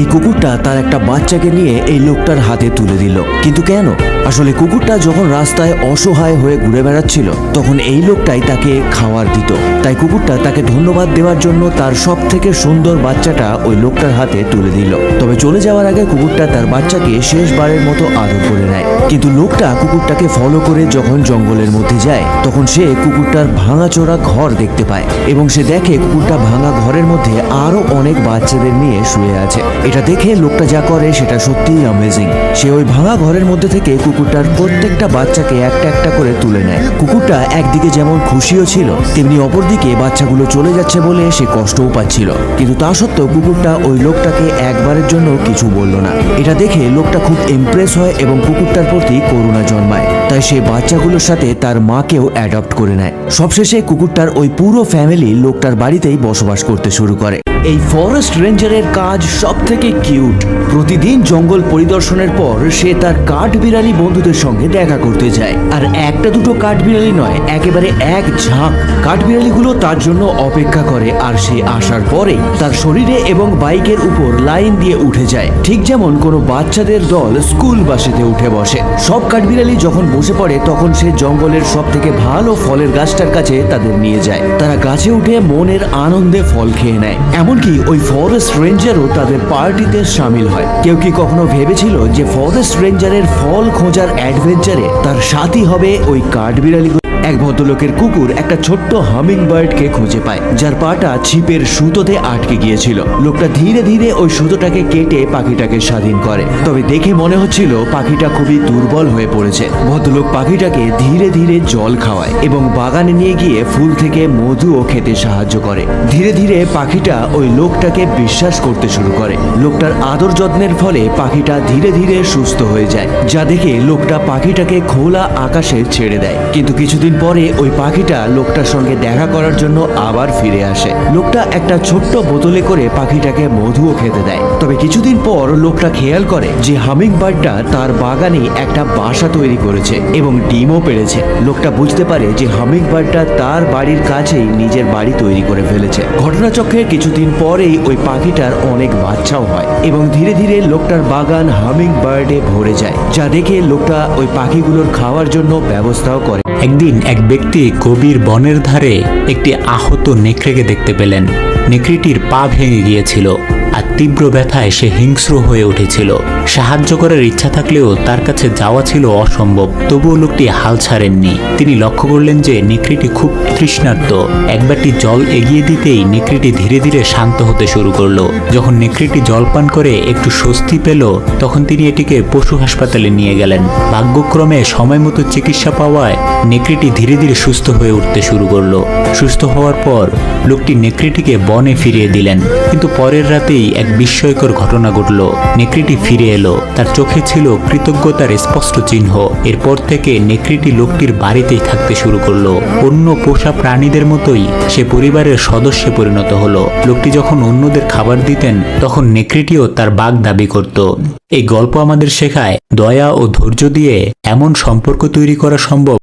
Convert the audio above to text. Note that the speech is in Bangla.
এই কুকুরটা তার একটা বাচ্চাকে নিয়ে এই লোকটার হাতে তুলে দিল। কিন্তু কেন? আসলে কুকুরটা যখন রাস্তায় অসহায় হয়ে ঘুরে বেড়াচ্ছিল, তখন এই লোকটাই তাকে খাওয়ার দিত। তাই কুকুরটা তাকে ধন্যবাদ দেওয়ার জন্য তার সব থেকে সুন্দর বাচ্চাটা ওই লোকটার হাতে তুলে দিল। তবে চলে যাওয়ার আগে কুকুরটা তার বাচ্চাকে শেষবারের মতো আদর করে নেয়। কিন্তু লোকটা কুকুরটাকে ফলো করে যখন জঙ্গলের মধ্যে যায়, তখন সে কুকুরটার ভাঙাচোরা ঘর দেখতে পায় এবং সে দেখে কুকুরটা ভাঙা ঘরের মধ্যে আরও অনেক বাচ্চাদের নিয়ে শুয়ে আছে। এটা দেখে লোকটা যা করে সেটা সত্যিই অ্যামেজিং সে ওই ভাঙা ঘরের মধ্যে থেকে কুকুরটার প্রত্যেকটা বাচ্চাকে একটা একটা করে তুলে নেয়। কুকুরটা একদিকে যেমন খুশিও ছিল, তেমনি অপরদিকে বাচ্চাগুলো চলে যাচ্ছে বলে সে কষ্টও পাচ্ছিল। কিন্তু তা সত্ত্বেও কুকুরটা ওই লোকটাকে একবারের জন্য কিছু বলল না। এটা দেখে লোকটা খুব ইমপ্রেস হয় এবং কুকুরটার প্রতি করুণা জন্মায়। তাই সে বাচ্চাগুলোর সাথে তার মাকেও অ্যাডপ্ট করে নেয়। সবশেষে কুকুরটার ওই পুরো ফ্যামিলি লোকটার বাড়িতেই বসবাস করতে শুরু করে। এই ফরেস্ট রেঞ্জারের কাজ সব থেকে কিউট প্রতিদিন জঙ্গল পরিদর্শনের পর সে তার কাঠবিড়ালি বন্ধুদের সঙ্গে দেখা করতে যায়। আর একটা দুটো কাঠবিড়ালি নয়, একেবারে এক ঝাঁক। কাঠবিড়ালিগুলো তার জন্য অপেক্ষা করে আর সে আসার পরেই তার শরীরে এবং বাইকের উপর লাইন দিয়ে উঠে যায়। ঠিক যেমন কোনো বাচ্চাদের দল স্কুল বাসেতে উঠে বসে। সব কাঠবিড়ালি যখন বসে পড়ে, তখন সে জঙ্গলের সব থেকে ভালো ফলের গাছটার কাছে তাদের নিয়ে যায়। তারা গাছে উঠে মনের আনন্দে ফল খেয়ে নেয়। এমনকি ওই ফরেস্ট রেঞ্জারও তাদের পার্টিতে সামিল হয়। কেউ কি কখনো ভেবেছিল যে ফরেস্ট রেঞ্জারের ফল খোঁজার অ্যাডভেঞ্চারে তার সাথী হবে ওই কাঠবিড়ালি এক ভদ্রলোকের কুকুর একটা ছোট্ট হামিং বার্ডকে খুঁজে পায়, যার পাটা ছিপের সুতোতে আটকে গিয়েছিল। লোকটা ধীরে ধীরে ওই সুতোটাকে কেটে পাখিটাকে স্বাধীন করে। তবে দেখে মনে হচ্ছিল পাখিটা খুবই দুর্বল হয়ে পড়েছে। ভদ্রলোক পাখিটাকে ধীরে ধীরে জল খাওয়ায় এবং বাগানে নিয়ে গিয়ে ফুল থেকে মধুও খেতে সাহায্য করে। ধীরে ধীরে পাখিটা ওই লোকটাকে বিশ্বাস করতে শুরু করে। লোকটার আদর যত্নের ফলে পাখিটা ধীরে ধীরে সুস্থ হয়ে যায়, যা দেখে লোকটা পাখিটাকে খোলা আকাশে ছেড়ে দেয়। কিন্তু কিছুদিন পরে ওই পাখিটা লোকটার সঙ্গে দেখা করার জন্য আবার ফিরে আসে। লোকটা একটা ছোট্ট বোতলে করে পাখিটাকে মধুও খেতে দেয়। তবে কিছুদিন পর লোকটা খেয়াল করে যে হামিং বার্ডটা তার বাগানে একটা বাসা তৈরি করেছে এবং ডিমও পেড়েছে। লোকটা বুঝতে পারে যে হামিং বার্ডটা তার বাড়ির কাছেই নিজের বাড়ি তৈরি করে ফেলেছে। ঘটনাচক্রের কিছুদিন পরেই ওই পাখিটার অনেক বাচ্চাও হয় এবং ধীরে ধীরে লোকটার বাগান হামিং বার্ডে ভরে যায়, যা দেখে লোকটা ওই পাখিগুলোর খাওয়ার জন্য ব্যবস্থাও করে। একদিন এক ব্যক্তি গভীর বনের ধারে একটি আহত নেকড়েকে দেখতে পেলেন। নেকড়েটির পা ভেঙে গিয়েছিল। আর তীব্র ব্যথায় সে হিংস্র হয়ে উঠেছিল। সাহায্য করার ইচ্ছা থাকলেও তার কাছে যাওয়া ছিল অসম্ভব, তবুও লোকটি হাল ছাড়েননি। তিনি লক্ষ্য করলেন যে নেকড়েটি খুব তৃষ্ণার্ত। একবারটি জল এগিয়ে দিতেই নেকড়েটি ধীরে ধীরে শান্ত হতে শুরু করল। যখন নেকড়েটি জল পান করে একটু স্বস্তি পেল, তখন তিনি এটিকে পশু হাসপাতালে নিয়ে গেলেন। ভাগ্যক্রমে সময় মতো চিকিৎসা পাওয়ায় নেকড়েটি ধীরে ধীরে সুস্থ হয়ে উঠতে শুরু করল। সুস্থ হওয়ার পর লোকটি নেকড়েটিকে বনে ফিরিয়ে দিলেন। কিন্তু পরের রাতেই এক বিস্ময়কর ঘটনা ঘটল। নেকড়েটি ফিরে এলো। তার চোখে ছিল কৃতজ্ঞতার স্পষ্ট চিহ্ন। এরপর থেকে নেকড়েটি লোকটির বাড়িতেই থাকতে শুরু করল। অন্য পোষা প্রাণীদের মতোই সে পরিবারের সদস্যে পরিণত হলো। লোকটি যখন অন্যদের খাবার দিতেন, তখন নেকড়েটিও তার বাঘ দাবি করত। এই গল্প আমাদের শেখায় দয়া ও ধৈর্য দিয়ে এমন সম্পর্ক তৈরি করা সম্ভব